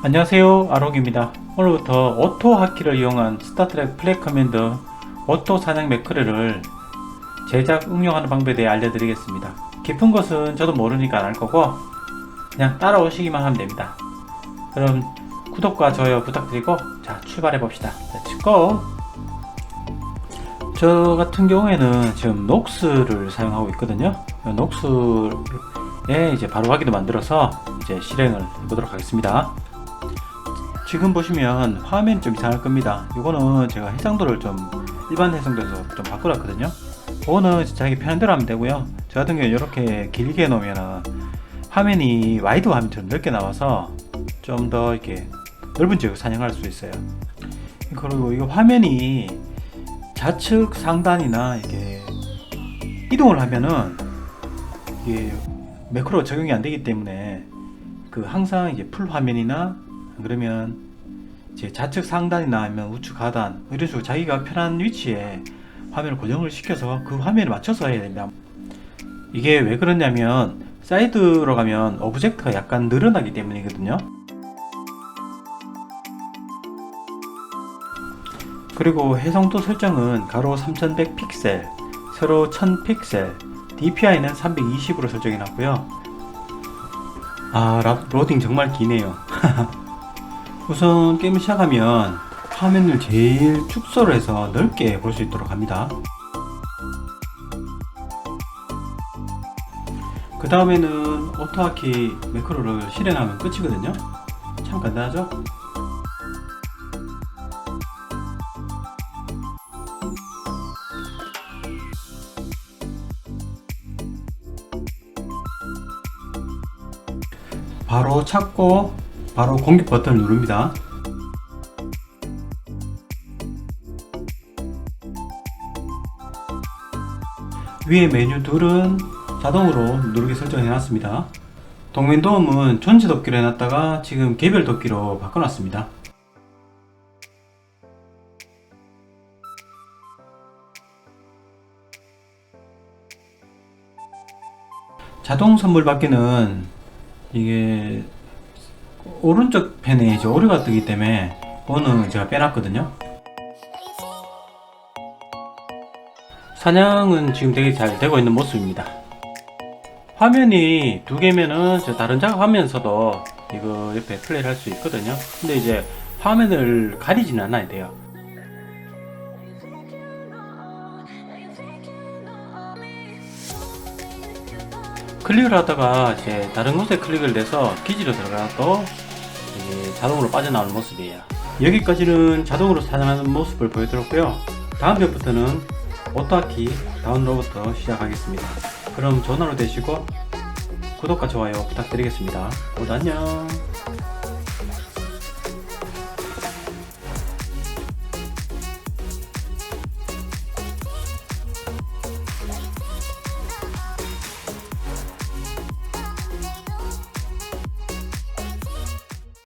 안녕하세요 아록입니다. 오늘부터 오토 하키를 이용한 스타트랙 플레이 커맨드 오토 사냥 매크레를 제작 응용하는 방법에 대해 알려드리겠습니다. 깊은 것은 저도 모르니까 안 할 거고 그냥 따라오시기만 하면 됩니다. 그럼 구독과 좋아요 부탁드리고 자 출발해 봅시다. 렛츠 고! 저 같은 경우에는 지금 녹스를 사용하고 있거든요. 녹스에 이제 바로 하기도 만들어서 이제 실행을 해보도록 하겠습니다 지금 보시면 화면이 좀 이상할 겁니다. 이거는 제가 해상도를 좀 일반 해상도에서 좀 바꿔놨거든요. 그거는 자기 편한 대로 하면 되고요. 저 같은 경우는 이렇게 길게 해놓으면 화면이 와이드 화면처럼 넓게 나와서 좀 더 이렇게 넓은 지역을 사냥할 수 있어요. 그리고 이 화면이 좌측 상단이나 이게 이동을 하면은 이게 매크로 적용이 안 되기 때문에 그 항상 이제 풀 화면이나 그러면 이제 좌측 상단이나 아니면 우측 하단 뭐 이런 식으로 자기가 편한 위치에 화면을 고정을 시켜서 그 화면에 맞춰서 해야 됩니다. 이게 왜 그러냐면 사이드로 가면 오브젝트가 약간 늘어나기 때문이거든요. 그리고 해상도 설정은 가로 3100 픽셀, 세로 1000 픽셀, DPI는 320으로 설정해 놨고요. 아, 라- 로딩 정말 기네요. 우선 게임을 시작하면 화면을 제일 축소를 해서 넓게 볼 수 있도록 합니다. 그 다음에는 오토하키 매크로를 실행하면 끝이거든요. 참 간단하죠? 바로 찾고 바로 공격 버튼을 누릅니다. 위에 메뉴 둘은 자동으로 누르게 설정해 놨습니다. 동면 도움은 전체 도끼로 해놨다가 지금 개별 도끼로 바꿔놨습니다. 자동 선물 받기는 이게 오른쪽 펜에 이제 오류가 뜨기 때문에 그거는 제가 빼놨거든요. 사냥은 지금 되게 잘 되고 있는 모습입니다. 화면이 두 개면은 저 다른 작업하면서도 이거 옆에 플레이를 할 수 있거든요. 근데 이제 화면을 가리지는 않아야 돼요. 클릭을 하다가 이제 다른 곳에 클릭을 내서 기지로 들어가도 자동으로 빠져나오는 모습이에요. 여기까지는 자동으로 사냥하는 모습을 보여드렸고요. 다음 편부터는 오토키 다운로드부터 시작하겠습니다. 그럼 전화로 되시고 구독과 좋아요 부탁드리겠습니다. 모두 안녕.